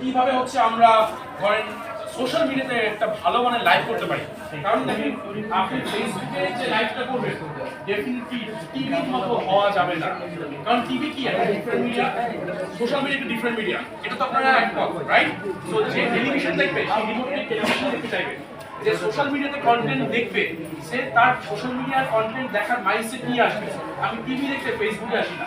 কীভাবে হচ্ছে আমরা ধরেন সোশ্যাল মিডিয়াতে একটা ভালো মানে লাইভ করতে পারি? কারণ দেখেন, আপনি ফেসবুকে যে লাইভটা করবেন ডেফিনেটলি টিভির মতো হওয়া যাবে না। কারণ টিভি কি একটা different media social media different media এটা তো আপনারা একমত রাইট সো যে টেলিভিশন দেখবে সেই রিমোটলি টেলিভিশন দেখতে চাইবে। যে সোশ্যাল মিডিয়াতে কন্টেন্ট দেখবে, সে তার সোশ্যাল মিডিয়ার কন্টেন্ট দেখার মাইন্ডসেট নিয়ে আসবে। আমি টিভি দেখতে ফেসবুকে আসি না।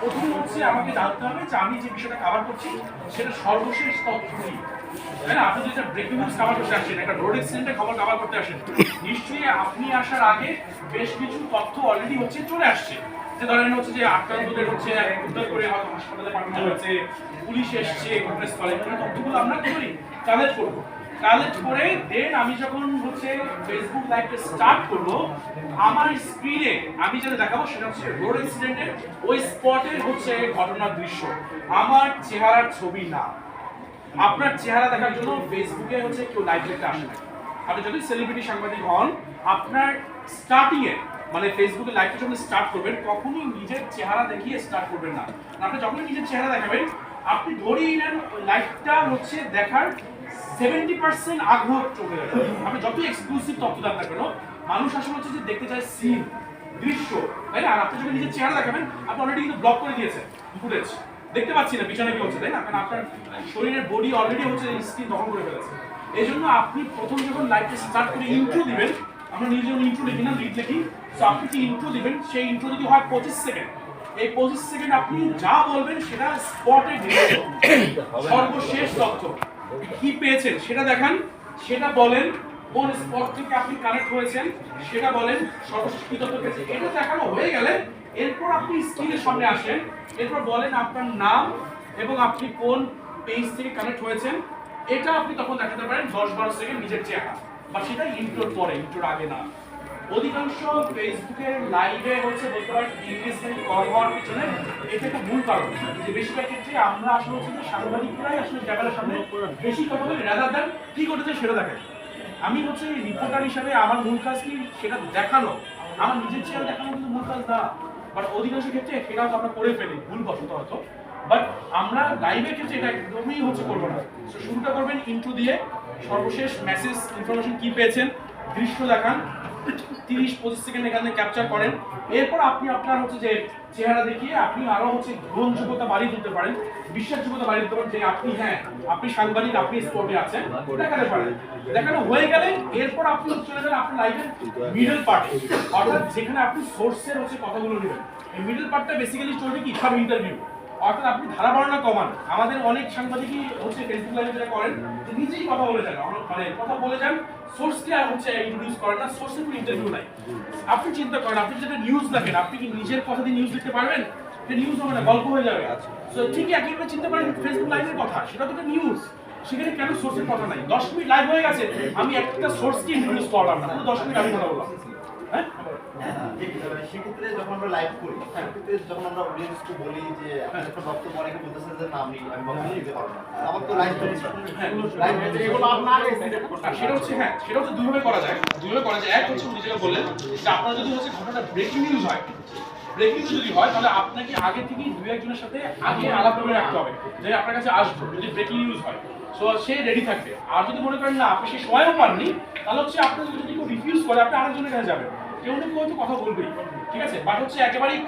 প্রথম হচ্ছে আমাকে জানতে হবে যে আমি যে বিষয়টা কভার করছি, সেটা সর্বশেষ তথ্য তাই না? আপনি যেটা ব্রেকিং নিউজ কভার করতে আসেন, একটা রোড খবর কভার করতে আসেন, নিশ্চয়ই আপনি আসার আগে বেশ কিছু তথ্য অলরেডি হচ্ছে, চলে আসছে। যে ধরেন হচ্ছে যে আক্রান্তদের হচ্ছে করে হয়তো হাসপাতালে পাঠানো হয়েছে, পুলিশ এসছে তথ্যগুলো আমরা কি করি? কালেক্ট করব। কালেক্ট করে দেন আমি যখন হচ্ছে ফেসবুক লাইভটা স্টার্ট করব, আমার স্ক্রিনে আমি যেটা দেখাবো সেটা হচ্ছে রোড অ্যাক্সিডেন্টের ওই স্পটের হচ্ছে ঘটনার দৃশ্য। আমার চেহারার ছবি না। আপনার চেহারা দেখার জন্য ফেসবুকে হচ্ছে কেউ লাইভ দেখতে আসে না আপনি যদি সেলিব্রিটি সাংবাদিক হন, আপনার স্টার্টিং এ মানে ফেসবুকে লাইভটা যখন স্টার্ট করবেন, কখনোই নিজের চেহারা দেখিয়ে স্টার্ট করবেন না। আপনি যখনই নিজের চেহারা দেখাবেন, আপনি ধরেই নেন লাইভটা হচ্ছে দেখার সেভেন্টি পার্সেন্ট আগ্রহ চলে যাবে আপনি যত এক্সক্লুসিভ তথ্য দেন না কেন, মানুষ আসলে হচ্ছে যে দেখতে চায় সিন দৃশ্য তাই না? আর আপনি যখন নিজের চেহারা দেখাবেন আপনি অলরেডি কিন্তু ব্লক করে দিয়েছেন ফুটেজ দেখতে পাচ্ছি না পিছনে কি হচ্ছে তাই না? কারণ আপনার শরীরের বডি অলরেডি হচ্ছে স্ক্রিন দখল করে ফেলেছে। এই জন্য আপনি প্রথম যখন লাইভটা স্টার্ট করে ইন্ট্রো দিবেন আমরা নিজে যখন ইন্ট্রো লিখি না লিড লিখি তো আপনি যে ইন্ট্রো দিবেন সেই ইন্ট্রো যদি হয় পঁচিশ সেকেন্ড এই পঁচিশ সেকেন্ড আপনি যা বলবেন সেটা স্পটে সর্বশেষ তথ্য। কি পেয়েছেন সেটা দেখান সেটা বলেন কোন স্পট থেকে আপনি কানেক্ট হয়েছেন, সেটা বলেন সর্বশেষ কি তথ্য পেয়েছেন এটা দেখানো হয়ে গেলে এরপর আপনি স্ক্রিনের সামনে আসেন, এরপর বলেন আপনার নাম এবং আপনি কোন পেজ থেকে কানেক্ট হয়েছেন। এটা আপনি তখন দেখাতে পারেন দশ বারো সেকেন্ড নিজের চেহারা, বা সেটা ইন্ট্রোর পরে ইন্ট্রোর আগে না। অধিকাংশ ফেসবুকের লাইভে হচ্ছে, বলতে পারেন ইংলিশ কম হওয়ার পিছনে এটা একটা মূল কারণ। যে বেশিরভাগ ক্ষেত্রে আমরা আসলে হচ্ছে সাংবাদিকরাই আসলে ক্যামেরার সামনে বেশি কথা বলি রাদার দেন কি ঘটেছে সেটা দেখেন। আমি হচ্ছে রিপোর্টার হিসাবে আমার মূল কাজ কি? সেটা দেখানো। আমার নিজের চেয়ে দেখানো কিন্তু মূল কাজ না। বাট অধিকাংশ ক্ষেত্রে সেটা আমরা করে ফেলি ভুল বসত হয়তো। বাট আমরা লাইভের ক্ষেত্রে এটা একদমই হচ্ছে করব না। শুরুটা করবেন ইন্ট্রো দিয়ে, সর্বশেষ মেসেজ ইনফরমেশন কি পেয়েছেন, দৃশ্য দেখান। তিরিশ, পঁচিশ সেকেন্ড এখানে ক্যাপচার করেন। এরপর আপনি আপনার হচ্ছে যে চেহারা দেখিয়ে আপনি আরও হচ্ছে গ্রহণযোগ্যতা বাড়িয়ে তুলতে পারেন, বিশ্বাসযোগ্যতা বাড়িয়ে তুলতে পারেন যে আপনি হ্যাঁ আপনি সাংবাদিক, আপনি স্পটে আছেন। দেখাতে পারেন। দেখানো হয়ে গেলে এরপর আপনি চলে যাবেন আপনার লাইফের মিডল পার্টে অর্থাৎ যেখানে আপনি সোর্সের হচ্ছে কথাগুলো নেবেন। এই মিডল পার্টটা বেসিক্যালি চলবে কি? সাব ইন্টারভিউ অর্থাৎ আপনি ধারা বর্ণনা কমান। আমাদের অনেক সাংবাদিকই হচ্ছে ফেসবুক লাইভে যেটা করেন যে নিজেই কথা বলে যান। মানে কথা বলে যান সোর্সকে আর হচ্ছে ইন্ট্রোডিউস করেন না সোর্সের কোনো ইন্টারভিউ নাই। আপনি চিন্তা করেন, আপনি যেটা নিউজ দেখেন, আপনি কি নিজের কথা দিয়ে নিউজ লিখতে পারবেন? এটা নিউজ হবে না গল্প হয়ে যাবে। তো ঠিকই একইভাবে চিন্তা করেন ফেসবুক লাইভের কথা, সেটা তো একটা নিউজ সেখানে কেন সোর্সের কথা নাই? দশ মিনিট লাইভ হয়ে গেছে, আমি একটা সোর্সকে ইন্ট্রোডিউস করলাম না দশ মিনিট আমি কথা বললাম। হ্যাঁ? সেক্ষেত্রে যখন আমরা লাইভ করি সেক্ষেত্রে যখন আমরা অডিয়েন্সকে বলি যে একটা বক্তব্য অনেকে বলতেছে যে না আমি আমি বক্তব্য দিতে পারব না। আমার তো লাইভ চলছে। হ্যাঁ। লাইভ এগুলো আপনার আর সেটা হচ্ছে হ্যাঁ সেটা হচ্ছে দুইভাবে করা যায়। দুইভাবে করা যায়। এক হচ্ছে উনি যেটা বললেন যে আপনার যদি হচ্ছে ঘটনাটা ব্রেকিং নিউজ হয় ব্রেকিং যদি হয় তাহলে আপনাকে আগে থেকেই দুই একজনের সাথে আগে আলাপ করে রাখতে হবে। যে আপনার কাছে আসবে যদি ব্রেকিং নিউজ হয়। সো সে রেডি থাকবে। আর যদি মনে করেন না আপনি সেই সময়ও পাননি তাহলে হচ্ছে আপনার যদি কেউ রিফিউজ করে আপনি আরেকজনের কাছে যাবেন। কেউ না কেউ হয়তো কথা বলবেই। ঠিক আছে? বাট হচ্ছে একেবারেই